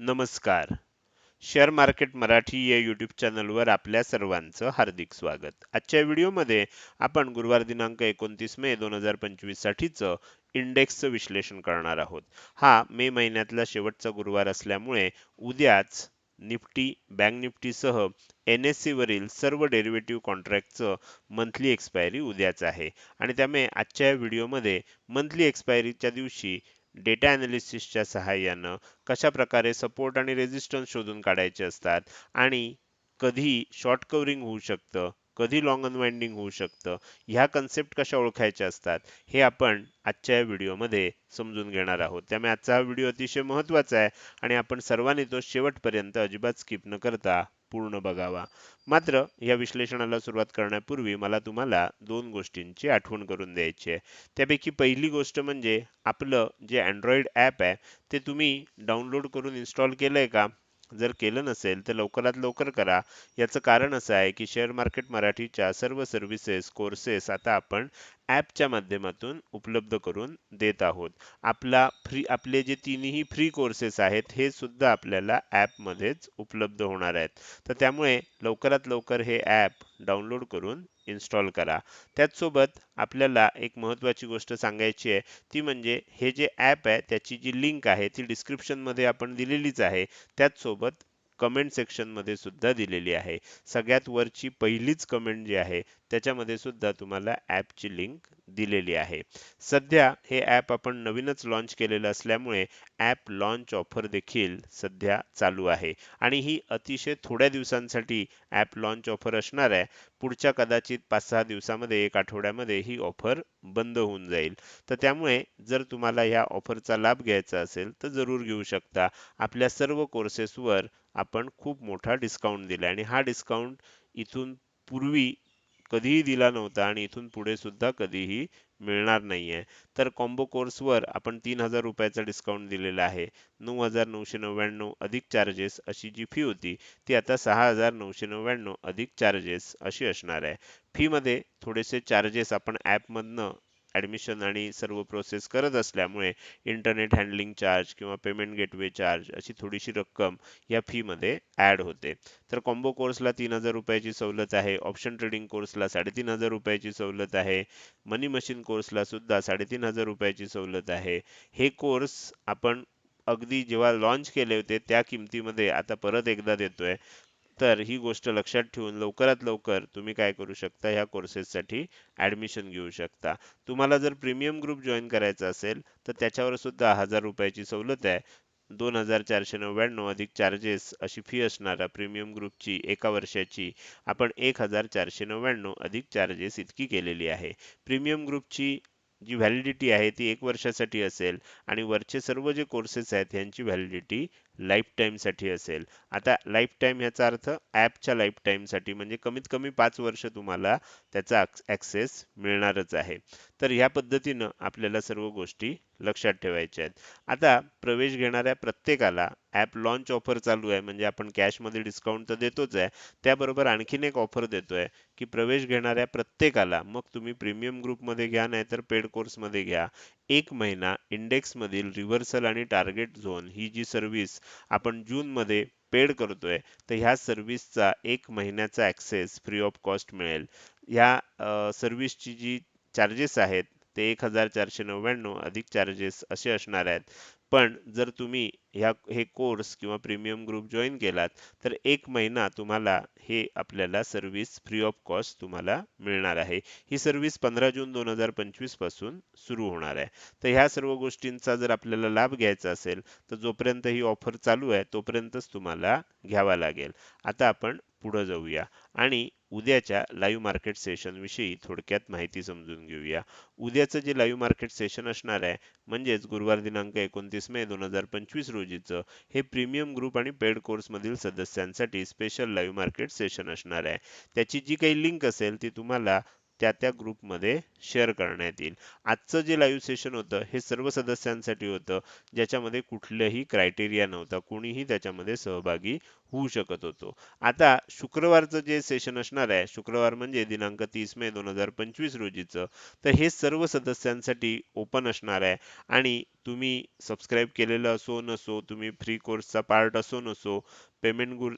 नमस्कार. Share market Marathi या YouTube चॅनलवर आपल्या सर्वांचं हार्दिक स्वागत. आजच्या व्हिडिओमध्ये आपण गुरुवार दिनांक एकोणतीस मे दोन हजार पंचवीस साठीचं इंडेक्सचं विश्लेषण करणार आहोत. हा मे महिन्यातला शेवटचा गुरुवार असल्यामुळे उद्याच निफ्टी बँक निफ्टीसह एन एस सी वरील सर्व डेरिव्हेटिव्ह कॉन्ट्रॅक्टचं मंथली एक्सपायरी उद्याच आहे. आणि त्यामुळे आजच्या व्हिडिओमध्ये मंथली एक्सपायरीच्या दिवशी डेटा ॲनालिसिसच्या सहाय्यानं कशा प्रकारे सपोर्ट आणि रेजिस्टन्स शोधून काढायचे असतात आणि कधी शॉर्ट कव्हरिंग होऊ शकतं कधी लॉंग अनवाइंडिंग होऊ शकतं ह्या कन्सेप्ट कशा ओळखायच्या असतात हे आपण आजच्या या व्हिडिओमध्ये समजून घेणार आहोत. त्यामुळे आजचा हा व्हिडिओ अतिशय महत्त्वाचा आहे आणि आपण सर्वांनी तो शेवटपर्यंत अजिबात स्किप न करता पूर्ण बघावा. मात्र या विश्लेषणाला सुरुवात करण्यापूर्वी मला तुम्हाला दोन गोष्टींची आठवण करून द्यायची आहे. त्यापैकी पहिली गोष्ट म्हणजे आपलं जे अँड्रॉइड ॲप आहे ते तुम्ही डाउनलोड करून इन्स्टॉल केलंय का? जर केलं नसेल तर लवकरात लवकर करा. याचं कारण असं आहे की शेअर मार्केट मराठीच्या सर्व सर्व्हिसेस कोर्सेस आता आपण ॲपच्या माध्यमातून उपलब्ध करून देत आहोत. आपला फ्री आपले जे तिन्ही फ्री कोर्सेस आहेत हे सुद्धा आपल्याला ॲपमध्येच उपलब्ध होणार आहेत. तर त्यामुळे लवकरात लवकर हे ॲप डाउनलोड करून इन्स्टॉल करा. त्याचसोबत आपल्याला एक महत्त्वाची गोष्ट सांगायची आहे ती म्हणजे हे जे ॲप आहे त्याची जी लिंक आहे ती डिस्क्रिप्शनमध्ये आपण दिलेलीच आहे. त्याचसोबत कमेंट सेक्शनमध्ये सुद्धा दिलेली आहे. सगळ्यात वरची पहिलीच कमेंट जी आहे त्याच्यामध्ये सुद्धा तुम्हाला ॲपची लिंक दिलेली आहे. सध्या हे ॲप आपण नवीनच लॉन्च केलेलं असल्यामुळे ॲप लॉन्च ऑफर देखील सध्या चालू आहे. आणि ही अतिशय थोड्या दिवसांसाठी ॲप लॉन्च ऑफर असणार आहे. पुढच्या कदाचित पाच सहा दिवसामध्ये एक आठवड्यामध्ये ही ऑफर बंद होऊन जाईल. तर त्यामुळे जर तुम्हाला या ऑफरचा लाभ घ्यायचा असेल तर जरूर घेऊ शकता. आपल्या सर्व कोर्सेसवर आपण खूप मोठा डिस्काउंट दिला आणि हा डिस्काउंट इथून पूर्वी कधीही दिला नव्हता आणि इथून पुढे सुद्धा कधीही मिळणार नाहीये. तर कॉम्बो कोर्सवर आपण तीन हजार रुपयाचा डिस्काउंट दिलेला आहे. नऊ हजार नऊशे नव्याण्णव अधिक चार्जेस अशी जी फी होती ती आता सहा हजार नऊशे नव्याण्णव अधिक चार्जेस अशी असणार आहे. फीमध्ये थोडेसे चार्जेस आपण ॲपमधनं ॲडमिशन आणि सर्व प्रोसेस करत असल्यामुळे इंटरनेट हँडलिंग चार्ज किंवा पेमेंट गेटवे चार्ज अशी थोडीशी रक्कम या फीमध्ये ॲड होते. तर कॉम्बो कोर्सला तीन हजार रुपयाची सवलत आहे. ऑप्शन ट्रेडिंग कोर्सला साडेतीन हजार रुपयाची सवलत आहे. मनी मशीन कोर्सला सुद्धा साडेतीन हजार रुपयाची सवलत आहे. हे कोर्स आपण अगदी जेव्हा लॉन्च केले होते त्या किमतीमध्ये आता परत एकदा देतोय. तर ही गोष्ट लक्षात ठेवून लवकरात लवकर तुम्ही काय करू शकता ह्या कोर्सेससाठी ॲडमिशन घेऊ शकता. तुम्हाला जर प्रीमियम ग्रुप जॉईन करायचा असेल तर त्याच्यावर सुद्धा हजार रुपयाची सवलत आहे. दोन हजार चारशे नव्याण्णव अधिक चार्जेस अशी फी असणारा प्रीमियम ग्रुपची एका वर्षाची. आपण एक हजार चारशे नव्याण्णव अधिक चार्जेस इतकी केलेली आहे. प्रीमियम ग्रुपची जी व्हॅलिडिटी आहे ती एक वर्षासाठी असेल आणि वरचे सर्व जे कोर्सेस आहेत यांची व्हॅलिडिटी लाईफ टाईमसाठी असेल. आता लाईफ टाईम ह्याचा अर्थ ॲपच्या लाईफ टाईमसाठी म्हणजे कमीत कमी पाच वर्ष तुम्हाला त्याचा ॲक्सेस मिळणारच आहे. तर ह्या पद्धतीनं आपल्याला सर्व गोष्टी लक्षात ठेवायच्या आहेत. आता प्रवेश घेणाऱ्या प्रत्येकाला ॲप लॉन्च ऑफर चालू आहे म्हणजे आपण कॅशमध्ये डिस्काउंट तर देतोच आहे. त्याबरोबर आणखीन एक ऑफर देतोय की प्रवेश घेणाऱ्या प्रत्येकाला मग तुम्ही प्रीमियम ग्रुपमध्ये घ्या नाहीतर पेड कोर्समध्ये घ्या. एक महिना इंडेक्समधील रिव्हर्सल आणि टार्गेट झोन ही जी सर्व्हिस आपण जूनमध्ये पेड करतोय तर ह्या सर्व्हिसचा एक महिन्याचा ॲक्सेस फ्री ऑफ कॉस्ट मिळेल. ह्या सर्व्हिसची जी चार्जेस आहेत ते एक हजार चारशे नव्याण्णव अधिक चार्जेस असे असणार आहेत. पण जर तुम्ही ह्या हे कोर्स किंवा प्रीमियम ग्रुप जॉईन केलात तर एक महिना तुम्हाला हे आपल्याला सर्व्हिस फ्री ऑफ कॉस्ट तुम्हाला मिळणार आहे. ही सर्व्हिस पंधरा जून दोन हजार पंचवीसपासून सुरू होणार आहे. तर ह्या सर्व गोष्टींचा जर आपल्याला लाभ घ्यायचा असेल तर जोपर्यंत ही ऑफर चालू आहे तोपर्यंतच तुम्हाला घ्यावा लागेल. आता आपण पुढं जाऊया आणि उद्याच्या लाईव्ह मार्केट सेशनविषयी थोडक्यात माहिती समजून घेऊया. उद्याचं जे लाईव्ह मार्केट सेशन असणार आहे म्हणजेच गुरुवार दिनांक एकोणतीस मे दोन हजार पंचवीस रोजी रोजीचं हे प्रीमियम ग्रुप आणि पेड कोर्स मधील सदस्यांसाठी स्पेशल लाईव्ह मार्केट सेशन असणार आहे. त्याची जी काही लिंक असेल ती तुम्हाला त्या त्या ग्रुपमध्ये शेअर करण्यात येईल. आजचं जे लाईव्ह सेशन होतं हे सर्व सदस्यांसाठी होतं ज्याच्यामध्ये कुठलंही क्रायटेरिया नव्हता कोणीही त्याच्यामध्ये सहभागी होऊ शकत होतो. आता शुक्रवारचं जे सेशन असणार आहे शुक्रवार म्हणजे दिनांक तीस मे दोन हजार पंचवीस रोजीचं तर हे सर्व सदस्यांसाठी ओपन असणार आहे. आणि तुम्ही सबस्क्राईब केलेलं असो नसो तुम्ही फ्री कोर्सचा पार्ट असो नसो पेमेंट गुर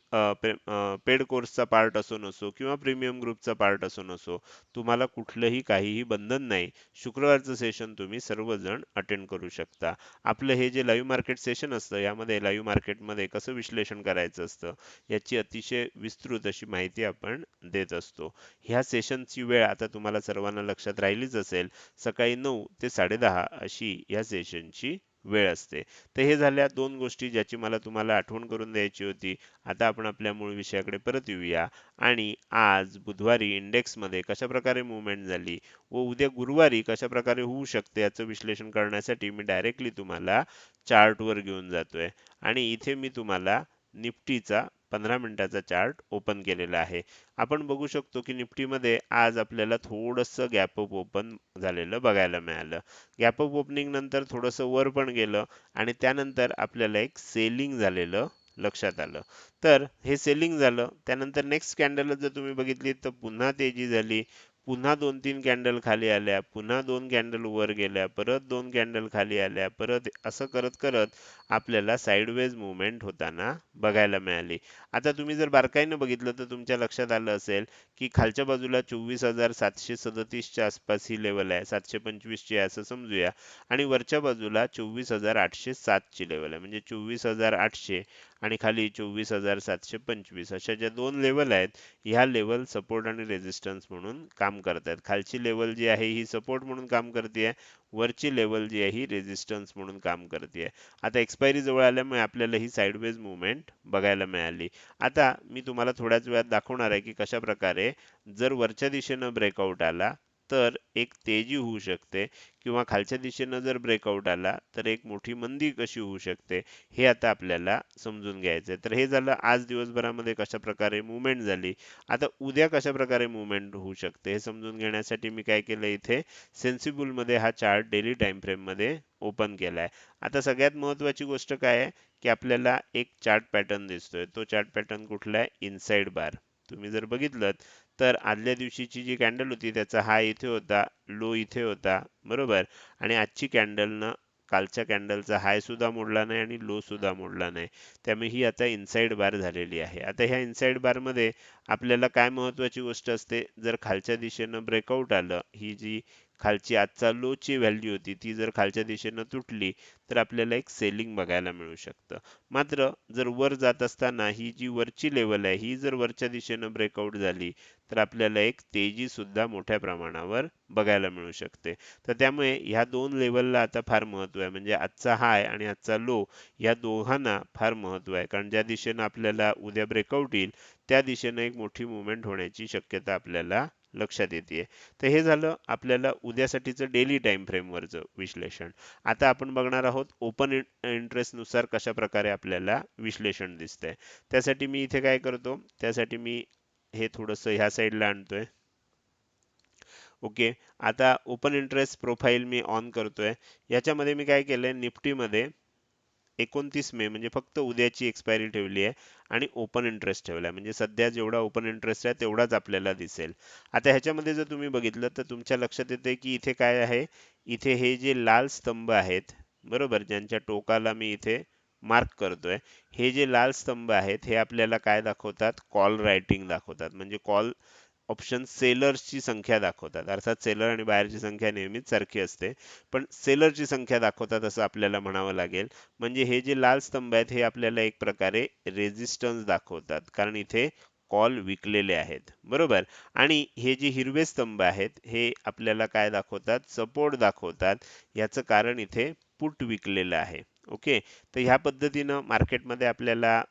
पेड कोर्सचा पार्ट असो नसो किंवा प्रीमियम ग्रुपचा पार्ट असो नसो तुम्हाला कुठलंही काहीही बंधन नाही. शुक्रवारचं सेशन तुम्ही सर्वजण अटेंड करू शकता. आपलं हे जे लाईव्ह मार्केट सेशन असतं यामध्ये लाईव्ह मार्केटमध्ये कसं विश्लेषण करायचं असतं याची अतिशय विस्तृत अशी माहिती आपण देत असतो. ह्या सेशनची वेळ आता तुम्हाला सर्वांना लक्षात राहिलीच असेल सकाळी नऊ ते साडेदहा अशी या सेशनची वेळ असते. तर हे झाल्या दोन गोष्टी ज्याची मला तुम्हाला आठवण करून द्यायची होती. आता आपण आपल्या मूळ विषयाकडे परत येऊया. आणि आज बुधवारी इंडेक्समध्ये कशाप्रकारे मुवमेंट झाली व उद्या गुरुवारी कशा प्रकारे होऊ शकते याचं विश्लेषण करण्यासाठी मी डायरेक्टली तुम्हाला चार्टवर घेऊन जातोय. आणि इथे मी तुम्हाला निफ्टीचा पंधरा मिनिटाचा चार्ट ओपन केलेला आहे. आपण बघू शकतो की निफ्टीमध्ये आज आपल्याला थोडंसं गॅप अप ओपन झालेलं बघायला मिळालं. गॅप अप ओपनिंग नंतर थोडंसं वर पण गेलं आणि त्यानंतर आपल्याला एक सेलिंग झालेलं लक्षात आलं. तर हे सेलिंग झालं त्यानंतर नेक्स्ट कॅन्डल जर तुम्ही बघितली तर पुन्हा तेजी झाली. पुन्हा दोन तीन कॅन्डल खाली आल्या पुन्हा दोन कॅन्डल वर गेल्या परत दोन कॅन्डल खाली आल्या परत असं करत करत आपल्याला साईडवेज मुवमेंट होताना बघायला मिळाली. आता तुम्ही जर बारकाईनं बघितलं तर तुमच्या लक्षात आलं असेल की खालच्या बाजूला चोवीस हजार सातशे सदतीसच्या आसपास ही लेवल आहे सातशे पंचवीसची आहे असं समजूया. आणि वरच्या बाजूला चोवीस हजार आठशे सातची लेवल आहे म्हणजे चोवीस हजार आठशे आणि खाली चोवीस हजार सातशे पंचवीस अशा ज्या दोन लेवल आहेत ह्या लेवल सपोर्ट आणि रेजिस्टन्स म्हणून काम करतात खालची लेवल जी आहे ही सपोर्ट म्हणून काम करते वरची लेवल जी आहे ही रेझिस्टन्स म्हणून काम करते आता एक्सपायरी जवळ आल्यामुळे आपल्याला ही साईडवेज मुवमेंट बघायला मिळाली. आता मी तुम्हाला थोड्याच वेळात दाखवणार आहे की कशा प्रकारे जर वरच्या दिशेनं ब्रेकआउट आला तर एक तेजी होऊ शकते किंवा खालच्या दिशेनं जर ब्रेकआउट आला तर एक मोठी मंदी कशी होऊ शकते हे आता आपल्याला समजून घ्यायचंय. तर हे झालं आज दिवसभरामध्ये कशा प्रकारे मुवमेंट झाली आता उद्या कशा प्रकारे मुवमेंट होऊ शकते हे समजून घेण्यासाठी मी काय केलं इथे सेन्सिबलमध्ये हा चार्ट डेली टाइम फ्रेममध्ये ओपन आहे आता सगळ्यात महत्वाची गोष्ट काय आहे की आपल्याला एक चार्ट पॅटर्न दिसतोय. तो चार्ट पॅटर्न कुठला आहे? इनसाइड बार तुम्ही जर बघितलं तर आदल्या दिवशीची जी कॅन्डल होती त्याचा हाय इथे होता लो इथे होता बरोबर? आणि आजची कॅन्डलनं कालच्या कॅन्डलचा हाय सुद्धा मोडला नाही आणि लो सुद्धा मोडला नाही. त्यामुळे ही आता इनसाईड बार झालेली आहे. आता ह्या इनसाईड बारमध्ये आपल्याला काय महत्वाची गोष्ट असते? जर खालच्या दिशेनं ब्रेकआउट आलं ही जी खालची आजचा लोची व्हॅल्यू होती ती जर खालच्या दिशेनं तुटली तर आपल्याला एक सेलिंग बघायला मिळू शकतं. मात्र जर वर जात असताना ही जी वरची लेवल आहे ही जर वरच्या दिशेनं ब्रेकआउट झाली तर आपल्याला एक तेजी सुद्धा मोठ्या प्रमाणावर बघायला मिळू शकते. तर त्यामुळे ह्या दोन लेवलला आता फार महत्त्व आहे. म्हणजे आजचा हाय आणि आजचा लो या दोघांना फार महत्त्व आहे. कारण ज्या दिशेनं आपल्याला उद्या ब्रेकआउट येईल त्या दिशेनं एक मोठी मुवमेंट होण्याची शक्यता आपल्याला लक्षात येते तर हे झालं आपल्याला उद्यासाठीचं डेली टाइम फ्रेमवरचं विश्लेषण. आता आपण बघणार आहोत ओपन इंटरेस्टनुसार कशा प्रकारे आपल्याला विश्लेषण दिसतंय. त्यासाठी मी इथे काय करतो? त्यासाठी मी हे थोडंसं ह्या साईडला आणतोय. ओके आता ओपन इंटरेस्ट प्रोफाईल मी ऑन करतोय. याच्यामध्ये मी काय केलंय? निफ्टीमध्ये एकोणतीस मे म्हणजे फक्त उद्याची एक्सपायरी ठेवली आहे आणि ओपन इंटरेस्ट ठेवला म्हणजे सध्या जेवढा ओपन इंटरेस्ट आहे तेवढाच आपल्याला दिसेल. आता ह्याच्यामध्ये जर तुम्ही बघितलं तर तुमच्या लक्षात येते की इथे काय आहे? इथे हे जे लाल स्तंभ आहेत बरोबर? ज्यांच्या टोकाला मी इथे मार्क करतोय. हे जे लाल स्तंभ आहेत हे आपल्याला काय दाखवतात? कॉल रायटिंग दाखवतात. म्हणजे कॉल ऑप्शन सेलर्सची संख्या दाखवतात. अर्थात सेलर आणि बायरची संख्या नेहमीच सारखी असते. पण सेलरची संख्या दाखवतात असं आपल्याला म्हणावं लागेल. म्हणजे हे जे लाल स्तंभ आहेत हे आपल्याला एक प्रकारे रेजिस्टन्स दाखवतात. कारण इथे कॉल विकलेले आहेत. बरोबर? आणि हे जे हिरवे स्तंभ आहेत हे आपल्याला काय दाखवतात? सपोर्ट दाखवतात. याचं कारण इथे पुट विकलेलं आहे. ओके तर ह्या पद्धतीनं मार्केटमध्ये आपल्याला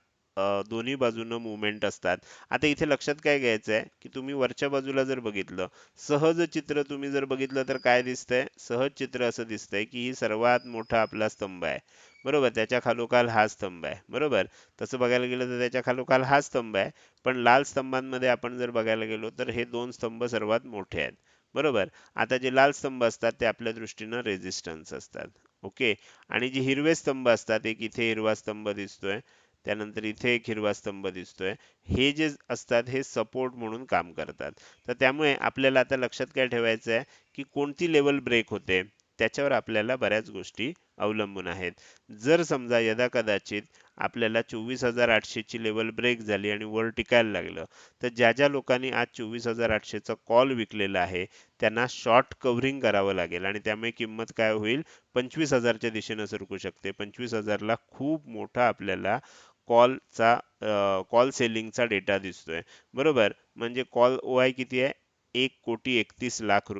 दोन्ही बाजूनं मुवमेंट असतात. आता इथे लक्षात काय घ्यायचं आहे की तुम्ही वरच्या बाजूला जर बघितलं सहज चित्र तुम्ही जर बघितलं तर काय दिसतंय? सहज चित्र असं दिसतंय की ही सर्वात मोठा आपला स्तंभ आहे. बरोबर? त्याच्या खालोखाल हा स्तंभ आहे. बरोबर? तसं बघायला गेलं तर त्याच्या खालोखाल हा स्तंभ आहे. पण लाल स्तंभांमध्ये आपण जर बघायला गेलो तर हे दोन स्तंभ सर्वात मोठे आहेत. बरोबर? आता जे लाल स्तंभ असतात ते आपल्या दृष्टीनं रेझिस्टन्स असतात. ओके? आणि जे हिरवे स्तंभ असतात एक इथे हिरवा स्तंभ दिसतोय. त्यानंतर इथे एक हिरवा स्तंभ दिसतोय. हे जे असतात हे सपोर्ट म्हणून काम करतात. तर त्यामुळे आपल्याला आता लक्षात काय ठेवायचं आहे की कोणती लेवल ब्रेक होते त्याच्यावर आपल्याला बऱ्याच गोष्टी अवलंबून आहेत. जर समजा यदा कदाचित आपल्याला चोवीस हजार आठशेची लेवल ब्रेक झाली आणि वर टिकायला लागलं तर ज्या ज्या लोकांनी आज चोवीस हजार आठशेचा कॉल विकलेला आहे त्यांना शॉर्ट कव्हरिंग करावं लागेल आणि त्यामुळे किंमत काय होईल? पंचवीस हजारच्या दिशेनं सरकू शकते. पंचवीस हजारला खूप मोठा आपल्याला कॉलचा कॉल सेलिंगचा डेटा दिसतोय. बरोबर? म्हणजे कॉल ओ आय किती आहे? एक कोटी एकतीस लाख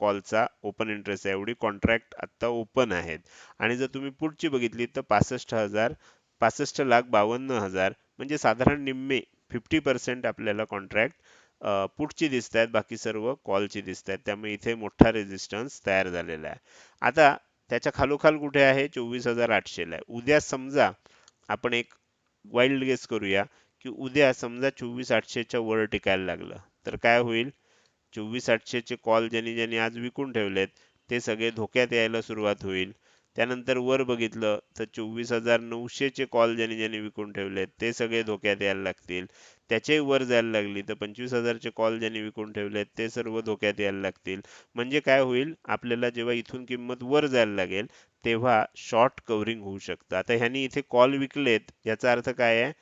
कॉलचा ओपन इंटरेस्ट आहे. एवढी कॉन्ट्रॅक्ट आत्ता ओपन आहेत. आणि जर तुम्ही पुढची बघितली तर पासष्ट हजार पासष्ट लाख बावन्न हजार म्हणजे साधारण निम्मे फिफ्टी पर्सेंट आपल्याला कॉन्ट्रॅक्ट पुढची दिसत आहेत. बाकी सर्व कॉलची दिसत आहेत. त्यामुळे इथे मोठा रेजिस्टन्स तयार झालेला आहे. आता त्याच्या खालोखाल कुठे आहे? चोवीस हजार आठशेला आहे. उद्या समजा आपण एक वाईल्ड गेस करूया की उद्या समजा चोवीस आठशेच्या वर टिकायला लागलं तर काय होईल? चोवीस आठशेचे कॉल ज्यांनी ज्यांनी आज विकून ठेवलेत ते सगळे धोक्यात यायला सुरुवात होईल. त्यानंतर वर बघितलं तर चोवीस हजार नऊशेचे कॉल ज्यांनी ज्यांनी विकून ठेवलेत ते सगळे धोक्यात यायला लागतील. त्याच्याही वर जायला लागली तर पंचवीस हजारचे कॉल ज्यांनी विकून ठेवलेत ते सर्व धोक्यात यायला लागतील. म्हणजे काय होईल? आपल्याला जेव्हा इथून किंमत वर जायला लागेल तेव्हा शॉर्ट कव्हरिंग होऊ शकतं. आता ह्यांनी इथे कॉल विकलेत याचा अर्थ काय आहे?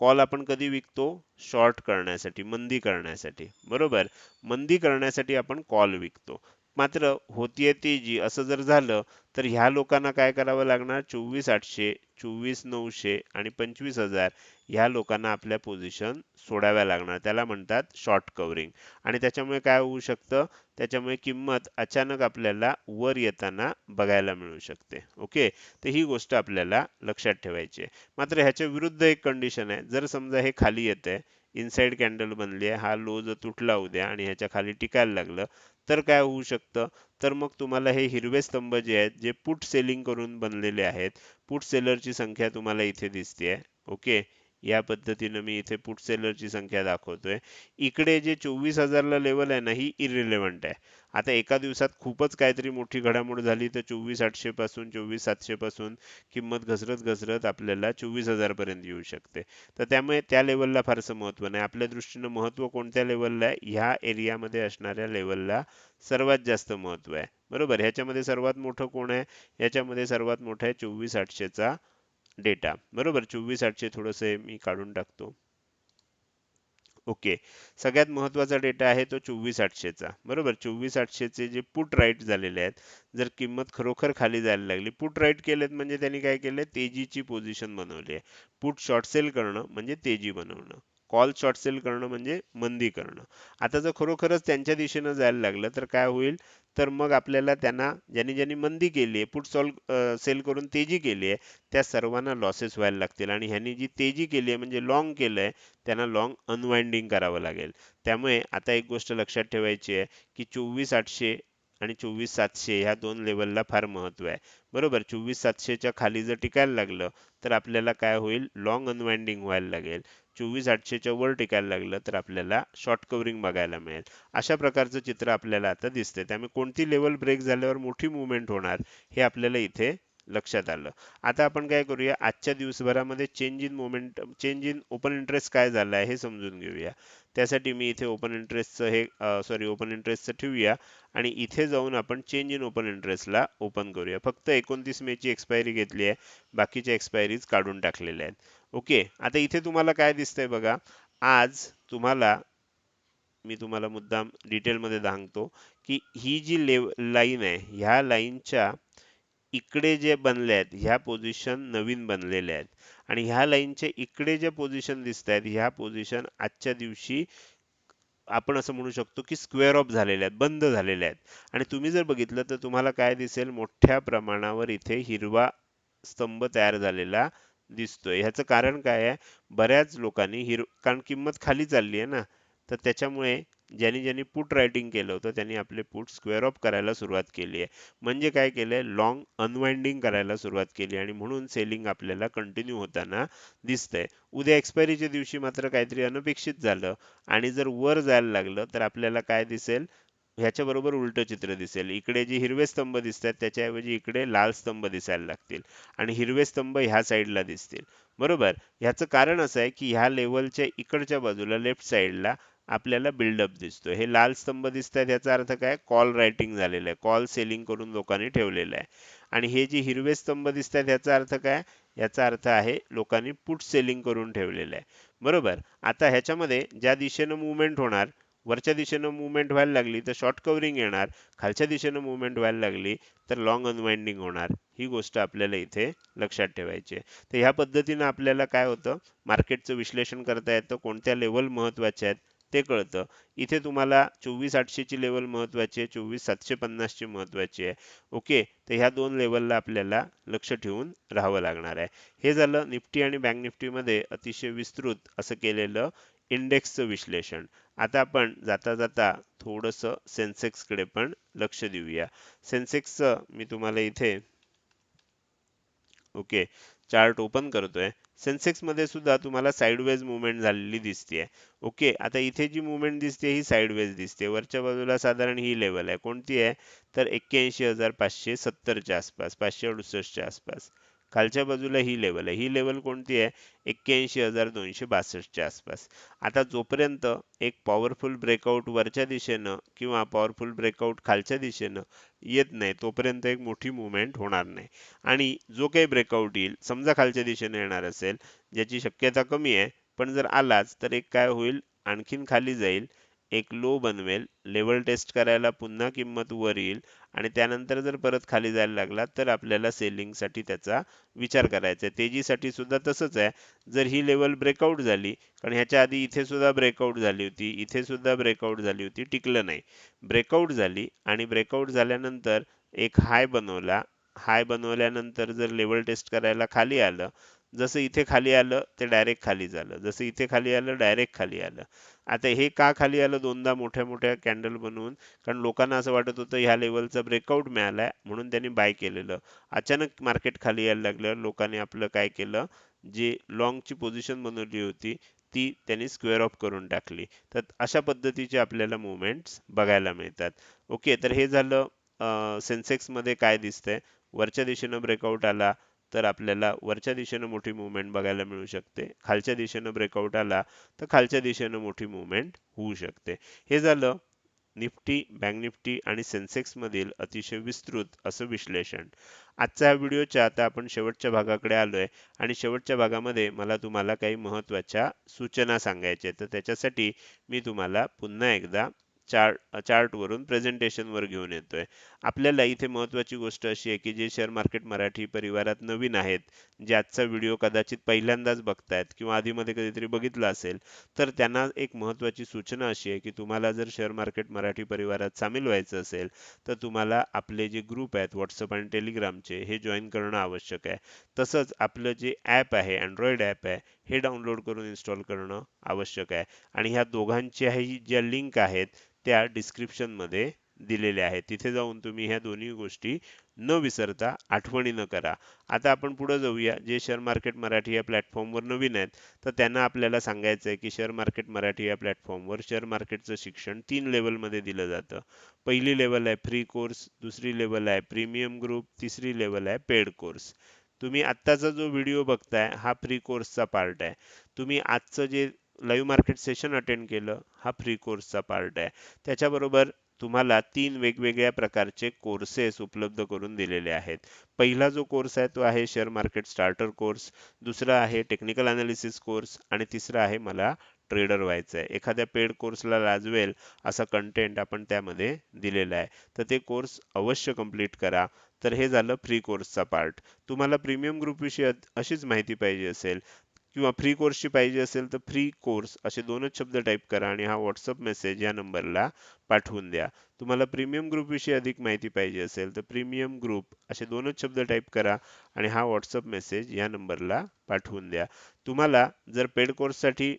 कॉल आपण कधी विकतो? शॉर्ट करण्यासाठी मंदी करण्यासाठी. बरोबर? मंदी करण्यासाठी आपण कॉल विकतो. मात्र होतीये ती जी. असं जर झालं तर ह्या लोकांना काय करावं लागणार? चोवीस आठशे चोवीस नऊशे आणि पंचवीस हजार ह्या लोकांना आपल्या पोझिशन सोडाव्या लागणार. त्याला म्हणतात शॉर्ट कव्हरिंग आणि त्याच्यामुळे काय होऊ शकतं? त्याच्यामुळे किंमत अचानक आपल्याला वर येताना बघायला मिळू शकते. ओके? तर ही गोष्ट आपल्याला लक्षात ठेवायची आहे. मात्र ह्याच्या विरुद्ध एक कंडिशन आहे. जर समजा हे खाली येते इनसाईड कॅन्डल बनली आहे. हा लो जर तुटला उद्या आणि ह्याच्या खाली टिकायला लागलं तर काय होऊ शकतं? तर मग तुम्हाला हे हिरवे स्तंभ जे आहेत जे पुट सेलिंग करून बनलेले आहेत पुट सेलरची संख्या तुम्हाला इथे दिसते ओके या पद्धतीनं मी इथे पुट सेलरची संख्या दाखवतोय. इकडे जे चोवीस हजारला लेवल आहे ना ही इरिलेव्हंट आहे. आता एका दिवसात खूपच काहीतरी मोठी घडामोड झाली तर चोवीस आठशे पासून चोवीस सातशे पासून किंमत घसरत घसरत आपल्याला चोवीस हजार पर्यंत येऊ शकते. तर त्यामुळे त्या लेवलला फारसं महत्त्व नाही. आपल्या दृष्टीनं महत्त्व कोणत्या लेवलला आहे? ह्या एरियामध्ये असणाऱ्या लेवलला सर्वात जास्त महत्त्व आहे. बरोबर? ह्याच्यामध्ये सर्वात मोठं कोण आहे? ह्याच्यामध्ये सर्वात मोठं आहे चोवीस आठशेचा डेटा. बरोबर? चोवीस आठशे थोडस मी काढून टाकतो. ओके. सगळ्यात महत्त्वाचा डेटा आहे तो चोवीस आठशेचा. बरोबर? चोवीस आठशेचे जे पुट राईट झालेले आहेत जर किंमत खरोखर खाली जायला लागली पुट राईट केलेत म्हणजे त्यांनी काय केलंय? तेजीची पोझिशन बनवली आहे. पुट शॉर्ट सेल करणं म्हणजे तेजी बनवणं. कॉल शॉर्ट सेल करणं म्हणजे मंदी करणं. आता जर खरोखरच त्यांच्या दिशेनं जायला लागलं तर काय होईल? तर मग आपल्याला त्यांना ज्यांनी ज्यांनी मंदी केली आहे पुट सॉल्व सेल करून तेजी केली आहे त्या सर्वांना लॉसेस व्हायला लागतील. आणि ह्यांनी जी तेजी केली आहे म्हणजे लॉंग केलं आहे त्यांना लॉंग अनवाइंडिंग करावं लागेल. त्यामुळे आता एक गोष्ट लक्षात ठेवायची आहे की चोवीस आठशे आणि चोवीस सातशे ह्या दोन लेवलला फार महत्त्व आहे. बरोबर? चोवीस सातशेच्या खाली जर टिकायला लागलं तर आपल्याला काय होईल? लॉंग अनवाइंडिंग व्हायला लागेल. चोवीस आठशेच्या वर टिकायला लागलं तर आपल्याला शॉर्ट कव्हरिंग बघायला मिळेल. अशा प्रकारचं चित्र आपल्याला आता दिसते त्यामुळे कोणती लेवल ब्रेक झाल्यावर मोठी मुवमेंट होणार हे आपल्याला इथे लक्षात आलं. आता आपण काय करूया आजच्या दिवसभरामध्ये change in moment change in open interest काय झाला आहे हे समजून घेऊया. त्यासाठी मी इथे ओपन इंटरेस्टचं हे सॉरी ओपन इंटरेस्टचं ठेवूया आणि इथे जाऊन आपण चेंज इन ओपन इंटरेस्टला ओपन करूया. फक्त एकोणतीस मेची एक्सपायरी घेतली आहे. बाकीच्या एक्सपायरीज काढून टाकलेल्या आहेत. ओके आता इथे तुम्हाला काय दिसतंय बघा आज तुम्हाला मी तुम्हाला मुद्दाम डिटेलमध्ये सांगतो की ही जी लेव लाईन आहे ह्या लाईनच्या इकडे जे बनले आहेत ह्या पोझिशन नवीन बनलेल्या आहेत. आणि ह्या लाईनच्या इकडे जे पोझिशन दिसत आहेत ह्या पोझिशन आजच्या दिवशी आपण असं म्हणू शकतो की स्क्वेअर ऑफ झालेल्या आहेत बंद झालेल्या आहेत. आणि तुम्ही जर बघितलं तर तुम्हाला काय दिसेल मोठ्या प्रमाणावर इथे हिरवा स्तंभ तयार झालेला दिसतोय. ह्याचं कारण काय आहे? बऱ्याच लोकांनी हिरो कारण किंमत खाली चालली आहे ना तर त्याच्यामुळे ज्यांनी ज्यांनी पुट रायटिंग केलं होतं त्यांनी आपले पुट स्क्वेअर ऑफ करायला सुरुवात केली आहे. म्हणजे काय केलंय? लॉंग अनवाइंडिंग करायला सुरुवात केली आणि म्हणून सेलिंग आपल्याला कंटिन्यू होताना दिसतंय. उद्या एक्सपायरीच्या दिवशी मात्र काहीतरी अनपेक्षित झालं आणि जर वर जायला लागलं तर आपल्याला काय दिसेल? ह्याच्या बरोबर उलट चित्र दिसेल. इकडे जे हिरवे स्तंभ दिसतात त्याच्याऐवजी इकडे लाल स्तंभ दिसायला लागतील आणि हिरवे स्तंभ ह्या साईडला दिसतील. बरोबर? ह्याचं कारण असं आहे की ह्या लेवलच्या इकडच्या बाजूला लेफ्ट साईडला आपल्याला बिल्डअप दिसतो हे लाल स्तंभ दिसतात ह्याचा याचा अर्थ काय? कॉल रायटिंग झालेलं आहे. कॉल सेलिंग करून लोकांनी ठेवलेलं आहे. आणि हे जे हिरवे स्तंभ दिसतात ह्याचा याचा अर्थ काय? याचा अर्थ आहे लोकांनी पुट सेलिंग करून ठेवलेलं आहे. बरोबर? आता ह्याच्यामध्ये ज्या दिशेनं मुवमेंट होणार वरच्या दिशेनं मुवमेंट व्हायला लागली तर शॉर्ट कव्हरिंग येणार खालच्या दिशेनं मुवमेंट व्हायला लागली तर लॉंग अनवाइंडिंग होणार. ही गोष्ट आपल्याला इथे लक्षात ठेवायची आहे. तर ह्या पद्धतीनं आपल्याला काय होतं? मार्केटचं विश्लेषण करता येतं कोणत्या लेवल महत्त्वाच्या आहेत ते कळतं. इथे तुम्हाला चोवीस आठशेची लेवल महत्वाची आहे चोवीस सातशे पन्नासची महत्वाची आहे. ओके तर ह्या दोन लेवलला आपल्याला लक्ष ठेवून राहावं लागणार आहे. हे झालं निफ्टी आणि बँक निफ्टीमध्ये अतिशय विस्तृत असं केलेलं इंडेक्सचं विश्लेषण. आता आपण जाता जाता थोडंसं सेन्सेक्सकडे पण लक्ष देऊया. सेन्सेक्सचं मी तुम्हाला इथे ओके चार्ट ओपन करतोय. सेन्सेक्समध्ये सुद्धा तुम्हाला साईडवेज मुवमेंट झालेली दिसते ओके आता इथे जी मुवमेंट दिसते ही साईडवेज दिसते वरच्या बाजूला साधारण ही लेवल आहे. कोणती आहे? तर एक्क्याऐंशी हजार पाचशे सत्तरच्या आसपास पाचशे अडुसष्टच्या आसपास. खालच्या बाजूला ही लेवल आहे. ही लेवल कोणती आहे? एक्क्याऐंशी हजार दोनशे बासष्टच्या आसपास. आता जोपर्यंत एक पॉवरफुल ब्रेकआउट वरच्या दिशेनं किंवा पॉवरफुल ब्रेकआउट खालच्या दिशेनं येत नाही तोपर्यंत एक मोठी मुवमेंट होणार नाही. आणि जो काही ब्रेकआउट येईल समजा खालच्या दिशेने येणार असेल ज्याची शक्यता कमी आहे पण जर आलाच तर एक काय होईल? आणखीन खाली जाईल. एक लो बनवेल लेवल टेस्ट करायला पुन्हा किंमत वर येईल आणि त्यानंतर जर परत खाली जायला लागला तर आपल्याला सेलिंगसाठी त्याचा विचार करायचा आहे. तेजीसाठी सुद्धा तसंच आहे. जर ही लेवल ब्रेकआउट झाली कारण ह्याच्या आधी इथे सुद्धा ब्रेकआउट झाली होती इथे सुद्धा ब्रेकआउट झाली होती टिकलं नाही. ब्रेकआउट झाली आणि ब्रेकआउट झाल्यानंतर एक हाय बनवला. हाय बनवल्यानंतर जर लेवल टेस्ट करायला खाली आलं जसं इथे खाली आलं ते डायरेक्ट खाली झालं. जसं इथे खाली आलं डायरेक्ट खाली आलं. आता हे का खाली आलं? दोनदा मोठ्या मोठ्या कॅन्डल बनवून. कारण लोकांना असं वाटत होतं ह्या लेवलचा ब्रेकआउट मिळालाय म्हणून त्यांनी बाय केलेलं. अचानक मार्केट खाली यायला लागलं. लोकांनी आपलं काय केलं? जी लॉंगची पोझिशन बनवली होती ती त्यांनी स्क्वेअर ऑफ करून टाकली. तर अशा पद्धतीचे आपल्याला मुवमेंट्स बघायला मिळतात. ओके तर हे झालं सेन्सेक्समध्ये काय दिसतंय? वरच्या दिशेनं ब्रेकआउट आला. तर आपल्याला वरच्या दिशेनं मोठी मुवमेंट बघायला मिळू शकते. खालच्या दिशेनं ब्रेकआउट आला तर खालच्या दिशेनं मोठी मुवमेंट होऊ शकते. हे झालं निफ्टी बँक निफ्टी आणि सेन्सेक्स मधील अतिशय विस्तृत असं विश्लेषण. आजच्या व्हिडिओच्या आता आपण शेवटच्या भागाकडे आलोय आणि शेवटच्या भागामध्ये मला तुम्हाला काही महत्त्वाच्या सूचना सांगायच्या तर त्याच्यासाठी मी तुम्हाला पुन्हा एकदा चार्ट चार्टवरून प्रेझेंटेशनवर घेऊन येतोय. आपल्याला इथे महत्त्वाची गोष्ट अशी आहे की जे शेअर मार्केट मराठी परिवारात नवीन आहेत जे आजचा व्हिडिओ कदाचित पहिल्यांदाच बघतायत किंवा आधीमध्ये कधीतरी बघितला असेल तर त्यांना एक महत्त्वाची सूचना अशी आहे की तुम्हाला जर शेअर मार्केट मराठी परिवारात सामील व्हायचं असेल तर तुम्हाला आपले जे ग्रुप आहेत व्हॉट्सअप आणि टेलिग्रामचे हे जॉईन करणं आवश्यक आहे. तसंच आपलं जे ॲप आहे अँड्रॉइड ॲप आहे हे डाउनलोड करून इन्स्टॉल करणं आवश्यक आहे. आणि ह्या दोघांच्याही ज्या लिंक आहेत त्या डिस्क्रिप्शनमध्ये दिलेल्या आहेत. तिथे जाऊन तुम्ही ह्या दोन्ही गोष्टी न विसरता आठवणीनं करा. आता आपण पुढे जाऊया. जे शेअर मार्केट मराठी या प्लॅटफॉर्मवर नवीन आहेत तर त्यांना आपल्याला सांगायचं आहे की शेअर मार्केट मराठी या प्लॅटफॉर्मवर शेअर मार्केटचं शिक्षण तीन लेवलमध्ये दिलं जातं. पहिली लेवल आहे फ्री कोर्स दुसरी लेवल आहे प्रीमियम ग्रुप तिसरी लेवल आहे पेड कोर्स तुम्ही आत्ताचा जो व्हिडिओ बघताय हा फ्री कोर्सचा पार्ट आहे. तुम्ही आजचं जे लाईव्ह मार्केट सेशन अटेंड केलं हा फ्री कोर्सचा पार्ट आहे. त्याच्याबरोबर तुम्हाला तीन वेगवेगळ्या प्रकारचे कोर्सेस उपलब्ध करून दिलेले आहेत. पहिला जो कोर्स आहे तो आहे शेअर मार्केट स्टार्टर कोर्स दुसरा आहे टेक्निकल अनालिसिस कोर्स आणि तिसरा आहे मला ट्रेडर व्हायचं आहे एखाद्या पेड कोर्सला लाजवेल असा कंटेंट आपण त्यामध्ये दिलेला आहे. तर ते कोर्स अवश्य कंप्लीट करा. तर हे झालं फ्री कोर्सचा पार्ट तुम्हाला प्रीमियम ग्रुपविषयी अशीच माहिती पाहिजे असेल किंवा फ्री कोर्सची पाहिजे असेल तर फ्री कोर्स असे दोनच शब्द टाईप करा आणि हा व्हॉट्सअप मेसेज या नंबरला पाठवून द्या. तुम्हाला प्रीमियम ग्रुपविषयी अधिक माहिती पाहिजे असेल तर प्रीमियम ग्रुप असे दोनच शब्द टाईप करा आणि हा व्हॉट्सअप मेसेज या नंबरला पाठवून द्या. तुम्हाला जर पेड कोर्ससाठी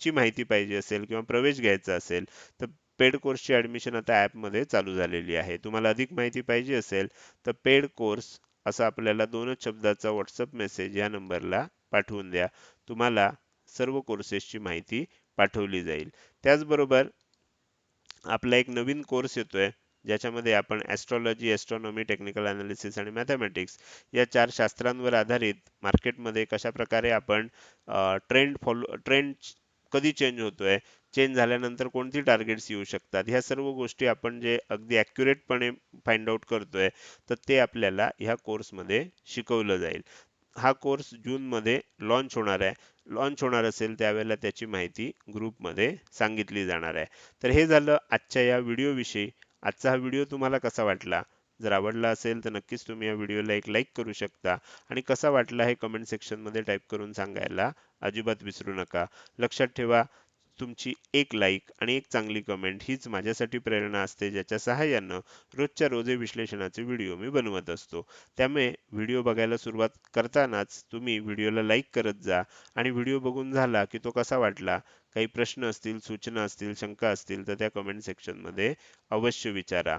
ची माहिती पाहिजे असेल किंवा प्रवेश घ्यायचा असेल तर पेड कोर्सची ऍडमिशन आता मध्ये चालू झालेली आहे. तुम्हाला अधिक माहिती पाहिजे असेल तर पेड कोर्स असा आपल्याला दोनच शब्दाचा व्हॉट्सअप मेसेज या नंबरला पाठवून द्या. तुम्हाला सर्व कोर्सेसची माहिती पाठवली जाईल. त्याचबरोबर आपला एक नवीन कोर्स येतोय ज्याच्यामध्ये आपण ॲस्ट्रॉलॉजी ॲस्ट्रॉनॉमी टेक्निकल ॲनालिसिस आणि मॅथमॅटिक्स या चार शास्त्रांवर आधारित मार्केटमध्ये कशा प्रकारे आपण ट्रेंड फॉलो ट्रेंड कधी चेंज होतोय चेंज झाल्यानंतर कोणती टार्गेट्स येऊ शकतात? ह्या सर्व गोष्टी आपण जे अगदी ॲक्युरेटपणे फाइंड आउट करतोय तर ते आपल्याला ह्या कोर्समध्ये शिकवलं जाईल. हा कोर्स जूनमध्ये लॉन्च होणार आहे. लॉन्च होणार असेल त्यावेळेला त्याची माहिती ग्रुपमध्ये सांगितली जाणार आहे. तर हे झालं आजच्या या व्हिडिओविषयी आजचा हा व्हिडिओ तुम्हाला कसा वाटला? जर आवडला असेल तर नक्कीच तुम्ही या व्हिडिओला एक लाईक करू शकता. आणि कसा वाटला हे कमेंट सेक्शनमध्ये टाईप करून सांगायला अजिबात विसरू नका. लक्षात ठेवा तुमची एक लाईक आणि एक चांगली कमेंट हीच माझ्यासाठी प्रेरणा असते ज्याच्या सहाय्यानं रोजच्या रोजे विश्लेषणाचे व्हिडिओ मी बनवत असतो. त्यामुळे व्हिडिओ बघायला सुरुवात करतानाच तुम्ही व्हिडिओला लाईक करत जा आणि व्हिडिओ बघून झाला की तो कसा वाटला काही प्रश्न असतील सूचना असतील शंका असतील तर त्या कमेंट सेक्शनमध्ये अवश्य विचारा.